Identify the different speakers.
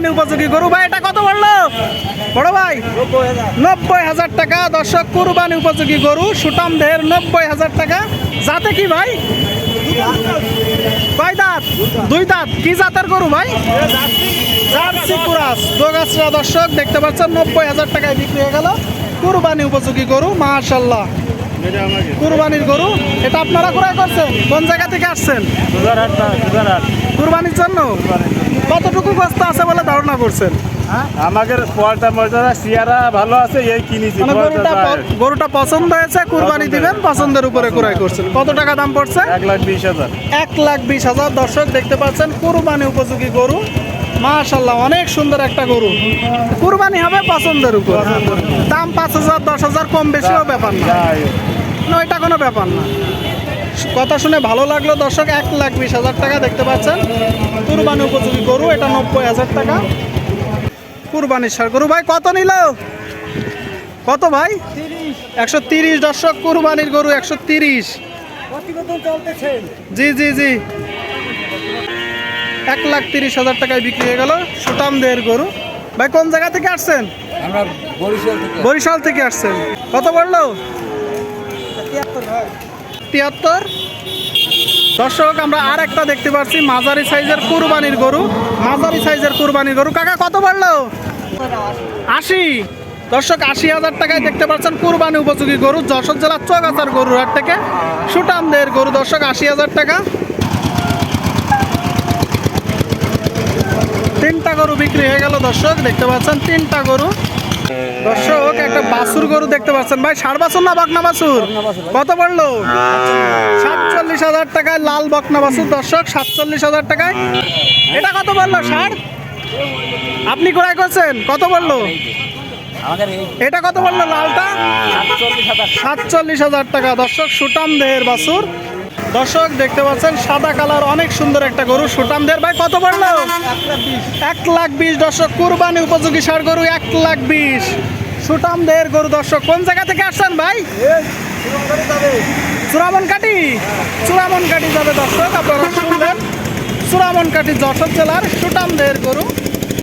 Speaker 1: কুরবানি উপযোগী গরু। ভাই এটা কত বলল? বড় ভাই নব্বই হাজার টাকা। দর্শক কুরবানি উপযোগী গরু। সুটাম দেহের নব্বই হাজার টাকা। যাতে কি ভাই? কয় দাঁত? দুই দাঁত। কি জাতের গরু ভাই? জার্সি কুরাস। দোগাছরা দর্শক দেখতে পাচ্ছেন নব্বই হাজার টাকায় বিক্রি হয়ে গেল। কুরবানি উপযোগী গরু মাশাল্লাহ কুরবানির গরু এটা আপনারা ক্রয় করছেন? কোন জায়গা থেকে আসছেন? কুরবানির জন্য? কতটুকু বস্তা আছে বলে ধারণা করছেন?
Speaker 2: আমাদের পয়সা মর্যাদা সিয়ারা ভালো আছে এই কিনেছি
Speaker 1: মানে গরুটা গরুটা পছন্দ হয়েছে কুরবানি দিবেন পছন্দের উপরে ক্রয় করছেন। কত টাকা দাম পড়ছে?
Speaker 2: এক লাখ বিশ হাজার।
Speaker 1: এক লাখ বিশ হাজার দর্শক দেখতে পাচ্ছেন কুরবানি উপযোগী গরু। মাশাল্লাহ অনেক সুন্দর একটা গরু। কুরবানি হবে পছন্দের উপর। দাম পাঁচ হাজার দশ হাজার কম বেশিও ব্যাপার না, এটা কোনো ব্যাপার না। কথা শুনে ভালো লাগল। দর্শক এক লাখ বিশ হাজার টাকা দেখতে পাচ্ছেন। কুরবানি উপযোগী গরু এটা নব্বই হাজার টাকা। কুরবানির সার। গরু ভাই কত নিল? কত ভাই? একশো তিরিশ। দর্শক কুরবানির গরু একশো তিরিশ। জি জি জি। এক লাখ তিরিশ হাজার টাকায় বিক্রি হয়ে গেল সুটাম দেহের গরু। ভাই কোন জায়গা থেকে আসছেন?
Speaker 3: বরিশাল থেকে।
Speaker 1: বরিশাল থেকে আসছেন। কত বলল তিয়াত্তর। দর্শক, আমরা আর একটা দেখতে পাচ্ছি মাঝারি সাইজের কুরবানির গরু, মাঝারি সাইজের কুরবানির গরু। কাকা, কত বলল আশি। দর্শক, আশি হাজার টাকায় দেখতে পাচ্ছেন কুরবানি উপযোগী গরু, যশোর জেলার চৌগাছার গরুর হাট থেকে সুটামদের গরু। দর্শক, আশি হাজার টাকা। তিনটা গরু বিক্রি হয়ে গেল, দর্শক, দেখতে পাচ্ছেন তিনটা গরু। দর্শক বাছুর গরু দেখতে পাচ্ছেন। ভাই ষাড় বাছুর না বকনা বাছুর? কত পড়ল? সাতচল্লিশ হাজার টাকায় লাল বকনা বাছুর। দর্শক, সাতচল্লিশ হাজার টাকায়। এটা কত বলল ষাড় আপনি ক্রয় করছেন? কত বলল এটা কত বলল লালটা? সাতচল্লিশ হাজার টাকা। দর্শক, সুটাম দেহের বাছুর। দর্শক, দেখতে পাচ্ছেন, সাদা কালার, অনেক সুন্দর একটা গরু, সুটাম দেহের। ভাই, কত পড়ল? এক লাখ বিশ। দর্শক, কুরবানি উপযোগী সার গরু, এক লাখ বিশ। সুটাম দেহের গরু দর্শক কোন জায়গা থেকে আসছেন ভাই? চূড়ামন কাটি চূড়ামন কাটি যাবে দর্শক আপনারা শুনলেন। চূড়ামন কাটি যশোর জেলার সুটাম দেহের গরু।